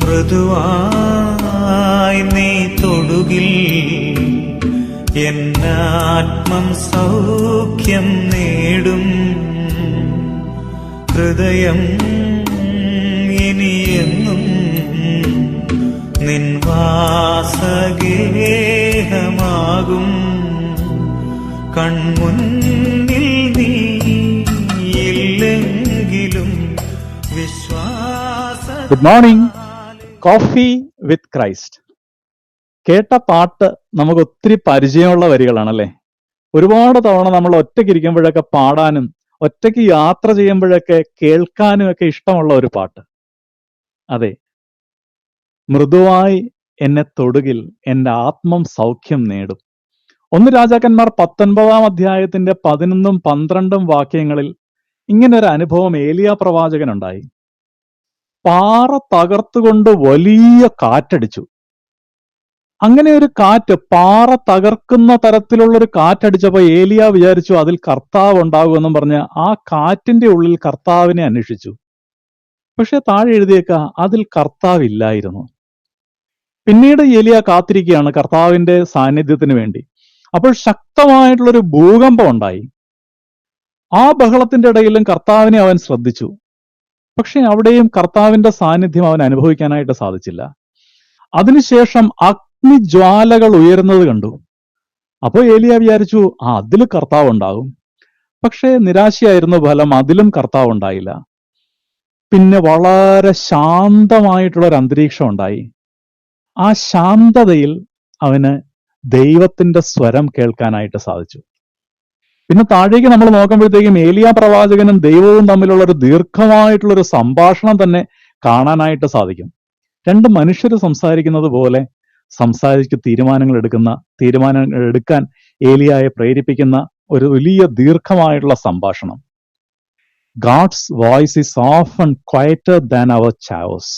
മൃദുവായി നീ തൊടുകിൽ എന്നാത്മം സൗഖ്യം നേടും. ഹൃദയം ഇനിയെന്നും നിൻവാസഗേഹമാകും കൺമുന്നിൽ നീ ഇല്ലെങ്കിലും വിശ്വാസ good morning coffee with Christ കേട്ട പാട്ട് നമുക്ക് ഒത്തിരി പരിചയമുള്ള വരികളാണല്ലേ? ഒരുപാട് തവണ നമ്മൾ ഒറ്റയ്ക്ക് ഇരിക്കുമ്പോഴൊക്കെ പാടാനും ഒറ്റയ്ക്ക് യാത്ര ചെയ്യുമ്പോഴൊക്കെ കേൾക്കാനും ഒക്കെ ഇഷ്ടമുള്ള ഒരു പാട്ട്. അതെ. മൃദുവായി എന്നെ തൊടുകിൽ എന്റെ ആത്മം സൗഖ്യം നേടും. ഒന്ന് രാജാക്കന്മാർ പത്തൊൻപതാം അധ്യായത്തിന്റെ പതിനൊന്നും പന്ത്രണ്ടും വാക്യങ്ങളിൽ ഇങ്ങനൊരു അനുഭവം ഏലിയ പ്രവാചകനുണ്ടായി. പാറ തകർത്തുകൊണ്ട് വലിയ കാറ്റടിച്ചു. അങ്ങനെ ഒരു കാറ്റ് പാറ തകർക്കുന്ന തരത്തിലുള്ള ഒരു കാറ്റടിച്ചപ്പോ ഏലിയ വിചാരിച്ചു അതിൽ കർത്താവ് ഉണ്ടാകുമെന്നും പറഞ്ഞ് ആ കാറ്റിന്റെ ഉള്ളിൽ കർത്താവിനെ അന്വേഷിച്ചു. പക്ഷെ താഴെ എഴുതിയേക്ക അതിൽ കർത്താവ് ഇല്ലായിരുന്നു. പിന്നീട് ഏലിയ കാത്തിരിക്കുകയാണ് കർത്താവിന്റെ സാന്നിധ്യത്തിന് വേണ്ടി. അപ്പോൾ ശക്തമായിട്ടുള്ളൊരു ഭൂകമ്പം ഉണ്ടായി. ആ ബഹളത്തിന്റെ ഇടയിലും കർത്താവിനെ അവൻ ശ്രദ്ധിച്ചു. പക്ഷെ അവിടെയും കർത്താവിന്റെ സാന്നിധ്യം അവൻ അനുഭവിക്കാനായിട്ട് സാധിച്ചില്ല. അതിനുശേഷം അഗ്നിജ്വാലകൾ ഉയരുന്നത് കണ്ടു. അപ്പോൾ ഏലിയ വിചാരിച്ചു ആ അതിൽ കർത്താവ് ഉണ്ടാകും. പക്ഷേ നിരാശയായിരുന്നു ഫലം അതിലും കർത്താവ് ഉണ്ടായില്ല. പിന്നെ വളരെ ശാന്തമായിട്ടുള്ള ഒരു അന്തരീക്ഷം ഉണ്ടായി. ആ ശാന്തതയിൽ അവന് ദൈവത്തിന്റെ സ്വരം കേൾക്കാനായിട്ട് സാധിച്ചു. പിന്നെ താഴേക്ക് നമ്മൾ നോക്കുമ്പോഴത്തേക്കും ഏലിയ പ്രവാചകനും ദൈവവും തമ്മിലുള്ള ഒരു ദീർഘമായിട്ടുള്ള ഒരു സംഭാഷണം തന്നെ കാണാനായിട്ട് സാധിക്കും. രണ്ട് മനുഷ്യർ സംസാരിക്കുന്നത് പോലെ സംസാരിച്ച് തീരുമാനങ്ങൾ എടുക്കുന്ന തീരുമാനങ്ങൾ എടുക്കാൻ ഏലിയായെ പ്രേരിപ്പിക്കുന്ന ഒരു വലിയ ദീർഘമായിട്ടുള്ള സംഭാഷണം. God's voice is and quieter than our chaos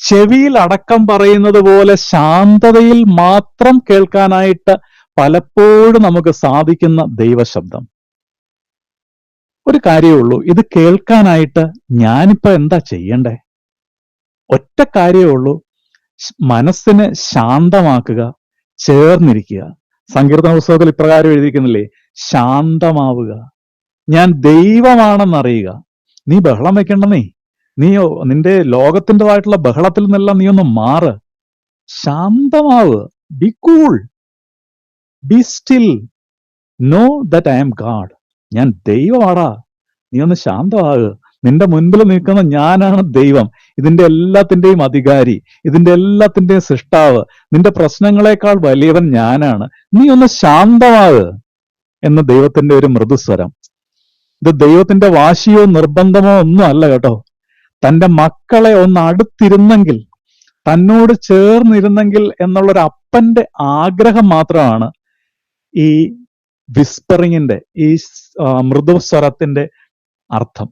ചെവിയിൽ അടക്കം പറയുന്നത് പോലെ ശാന്തതയിൽ മാത്രം കേൾക്കാനായിട്ട് പലപ്പോഴും നമുക്ക് സാധിക്കുന്ന ദൈവശബ്ദം. ഒരു കാര്യമേ ഉള്ളൂ ഇത് കേൾക്കാനായിട്ട് ഞാനിപ്പോ എന്താ ചെയ്യണ്ടേ? ഒറ്റ കാര്യമേ ഉള്ളൂ മനസ്സിനെ ശാന്തമാക്കുക ചേർന്നിരിക്കുക. സങ്കീർത്തന പുസ്തകത്തിൽ ഇപ്രകാരം എഴുതിയിരിക്കുന്നില്ലേ ശാന്തമാവുക. ഞാൻ ദൈവമാണെന്നറിയുക. നീ ബഹളം വെക്കണ്ടെന്നേ. നീ നിന്റെ ലോകത്തിന്റെതായിട്ടുള്ള ബഹളത്തിൽ നിന്നെല്ലാം നീ ഒന്ന് മാറ്. ശാന്തമാവ്. Be cool be still know that I am God ഞാൻ ദൈവമാടാ. നീ ഒന്ന് ശാന്തമാകുക നിന്റെ മുൻപിൽ നിൽക്കുന്ന ഞാനാണ് ദൈവം. ഇതിന്റെ എല്ലാത്തിന്റെയും അധികാരി. ഇതിന്റെ എല്ലാത്തിന്റെയും സൃഷ്ടാവ്. നിന്റെ പ്രശ്നങ്ങളെക്കാൾ വലിയവൻ ഞാനാണ്. നീ ഒന്ന് ശാന്തമാകുക എന്ന് ദൈവത്തിന്റെ ഒരു മൃദുസ്വരം. ഇത് ദൈവത്തിന്റെ വാശിയോ നിർബന്ധമോ ഒന്നും അല്ല കേട്ടോ. തന്റെ മക്കളെ ഒന്ന് അടുത്തിരുന്നെങ്കിൽ തന്നോട് ചേർന്നിരുന്നെങ്കിൽ എന്നുള്ളൊരു അപ്പന്റെ ആഗ്രഹം മാത്രമാണ് ഈ വിസ്പറിങ്ങിന്റെ ഈ മൃദുസ്വരത്തിന്റെ അർത്ഥം.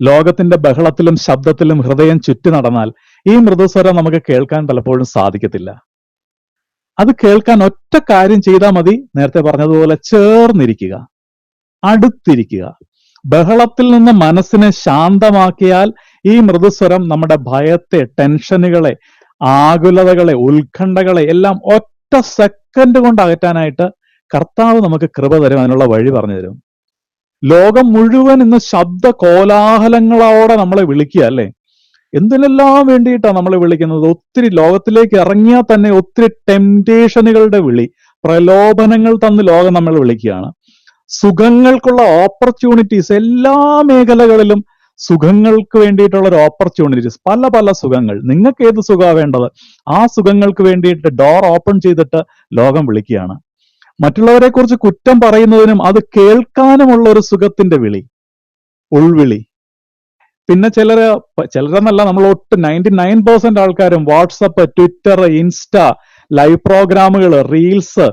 ലോകത്തിന്റെ ബഹളത്തിലും ശബ്ദത്തിലും ഹൃദയം ചുറ്റി നടന്നാൽ ഈ മൃദുസ്വരം നമുക്ക് കേൾക്കാൻ പലപ്പോഴും സാധിക്കത്തില്ല. അത് കേൾക്കാൻ ഒറ്റ കാര്യം ചെയ്താൽ മതി. നേരത്തെ പറഞ്ഞതുപോലെ ചേർന്നിരിക്കുക അടുത്തിരിക്കുക. ബഹളത്തിൽ നിന്ന് മനസ്സിനെ ശാന്തമാക്കിയാൽ ഈ മൃദുസ്വരം നമ്മുടെ ഭയത്തെ ടെൻഷനുകളെ ആകുലതകളെ ഉത്കണ്ഠകളെ എല്ലാം ഒറ്റ സെക്കൻഡ് കൊണ്ട് അകറ്റാനായിട്ട് കർത്താവ് നമുക്ക് കൃപ തരും അതിനുള്ള വഴി പറഞ്ഞു തരും. ലോകം മുഴുവൻ ഇന്ന് ശബ്ദ കോലാഹലങ്ങളോടെ നമ്മളെ വിളിക്കുക അല്ലേ? എന്തിനെല്ലാം വേണ്ടിയിട്ടാണ് നമ്മളെ വിളിക്കുന്നത്? ഒത്തിരി ലോകത്തിലേക്ക് ഇറങ്ങിയാൽ തന്നെ ഒത്തിരി ടെംപ്റ്റേഷനുകളുടെ വിളി പ്രലോഭനങ്ങൾ തന്ന് ലോകം നമ്മൾ വിളിക്കുകയാണ്. സുഖങ്ങൾക്കുള്ള ഓപ്പർച്യൂണിറ്റീസ് എല്ലാ മേഖലകളിലും സുഖങ്ങൾക്ക് വേണ്ടിയിട്ടുള്ള ഒരു ഓപ്പർച്യൂണിറ്റീസ് പല പല സുഖങ്ങൾ. നിങ്ങൾക്ക് ഏത് സുഖമാണ് വേണ്ടത്? ആ സുഖങ്ങൾക്ക് വേണ്ടിയിട്ട് ഡോർ ഓപ്പൺ ചെയ്തിട്ട് ലോകം വിളിക്കുകയാണ്. മറ്റുള്ളവരെ കുറിച്ച് കുറ്റം പറയുന്നതിനും അത് കേൾക്കാനുമുള്ള ഒരു സുഖത്തിന്റെ വിളി ഉൾവിളി. പിന്നെ ചിലര് പ- ചിലരെന്നല്ല നമ്മൾ ഒട്ട് നയന്റി നയൻ പെർസെന്റ് ആൾക്കാരും വാട്സപ്പ് ട്വിറ്റർ ഇൻസ്റ്റ ലൈവ് പ്രോഗ്രാമുകൾ റീൽസ്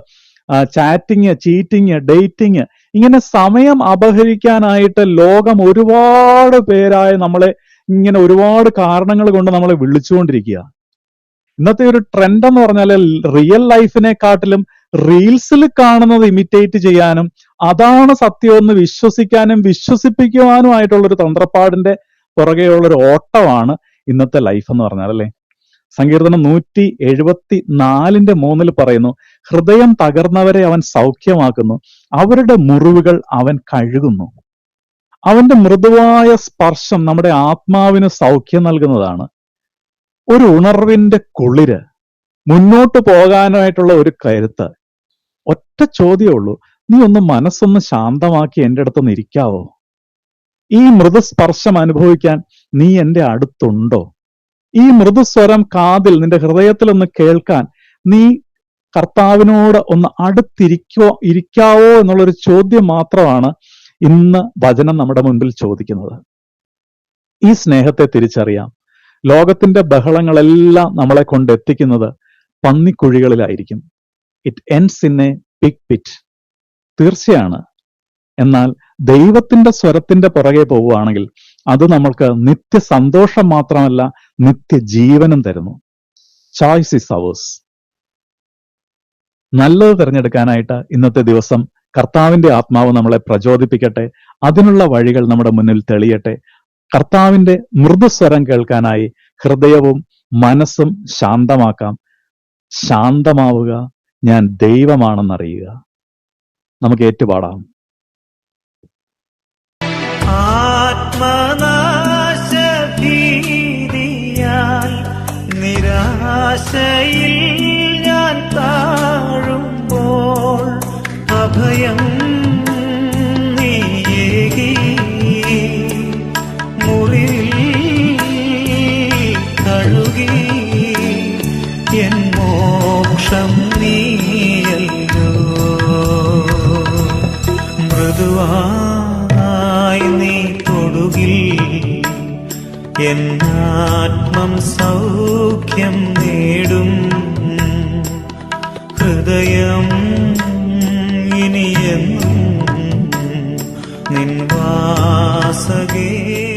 ചാറ്റിങ് ചീറ്റിങ് ഡേറ്റിംഗ് ഇങ്ങനെ സമയം അപഹരിക്കാനായിട്ട് ലോകം ഒരുപാട് പേരായ നമ്മളെ ഇങ്ങനെ ഒരുപാട് കാരണങ്ങൾ കൊണ്ട് നമ്മളെ വിളിച്ചുകൊണ്ടിരിക്കുക. ഇന്നത്തെ ഒരു ട്രെൻഡ് എന്ന് പറഞ്ഞാൽ റിയൽ ലൈഫിനെക്കാട്ടിലും റീൽസിൽ കാണുന്നത് ഇമിറ്റേറ്റ് ചെയ്യാനും അതാണ് സത്യമെന്ന് വിശ്വസിക്കാനും വിശ്വസിപ്പിക്കുവാനും ആയിട്ടുള്ള ഒരു തന്ത്രപ്പാടിന്റെ പുറകെയുള്ള ഒരു ഓട്ടമാണ് ഇന്നത്തെ ലൈഫ് എന്ന് പറഞ്ഞാൽ അല്ലേ? സങ്കീർത്തനം നൂറ്റി എഴുപത്തി നാലിന്റെ മൂന്നിൽ പറയുന്നു ഹൃദയം തകർന്നവരെ അവൻ സൗഖ്യമാക്കുന്നു. അവരുടെ മുറിവുകൾ അവൻ കഴുകുന്നു. അവന്റെ മൃദുവായ സ്പർശം നമ്മുടെ ആത്മാവിന് സൗഖ്യം നൽകുന്നതാണ്. ഒരു ഉണർവിന്റെ കുളിര് മുന്നോട്ട് പോകാനായിട്ടുള്ള ഒരു കരുത്ത്. ഒറ്റ ചോദ്യമേ ഉള്ളൂ നീ ഒന്ന് മനസ്സൊന്ന് ശാന്തമാക്കി എന്റെ അടുത്ത് ഇരിക്കാവോ? ഈ മൃദുസ്പർശം അനുഭവിക്കാൻ നീ എന്റെ അടുത്തുണ്ടോ? ഈ മൃദുസ്വരം കാതിൽ നിന്റെ ഹൃദയത്തിലൊന്ന് കേൾക്കാൻ നീ കർത്താവിനോട് ഒന്ന് അടുത്തിരിക്കോ ഇരിക്കാവോ എന്നുള്ളൊരു ചോദ്യം മാത്രമാണ് ഇന്ന് വചനം നമ്മുടെ മുൻപിൽ ചോദിക്കുന്നത്. ഈ സ്നേഹത്തെ തിരിച്ചറിയാം. ലോകത്തിന്റെ ബഹളങ്ങളെല്ലാം നമ്മളെ കൊണ്ട് എത്തിക്കുന്നത് പന്നിക്കുഴികളിലായിരിക്കും. It ends in a big pit തീർച്ചയാണ്. എന്നാൽ ദൈവത്തിന്റെ സ്വരത്തിന്റെ പുറകെ പോവുകയാണെങ്കിൽ അത് നമ്മൾക്ക് നിത്യ സന്തോഷം മാത്രമല്ല നിത്യ ജീവനും തരുന്നു. ചോയ്സ് ഇസ് അവേഴ്സ് നല്ലത് തിരഞ്ഞെടുക്കാനായിട്ട് ഇന്നത്തെ ദിവസം കർത്താവിന്റെ ആത്മാവ് നമ്മളെ പ്രചോദിപ്പിക്കട്ടെ. അതിനുള്ള വഴികൾ നമ്മുടെ മുന്നിൽ തെളിയട്ടെ. കർത്താവിന്റെ മൃദുസ്വരം കേൾക്കാനായി ഹൃദയവും മനസ്സും ശാന്തമാക്കാം. ശാന്തമാവുക ഞാൻ ദൈവമാണെന്നറിയുക. നമുക്ക് ഏറ്റുപാടാം. ആത്മനാശഭീതിയാൽ നിരാശയിൽ എന്നാത്മം സൗഖ്യം നേടും. ഹൃദയം ഇനിയെന്നും നിൻ വാസകേ.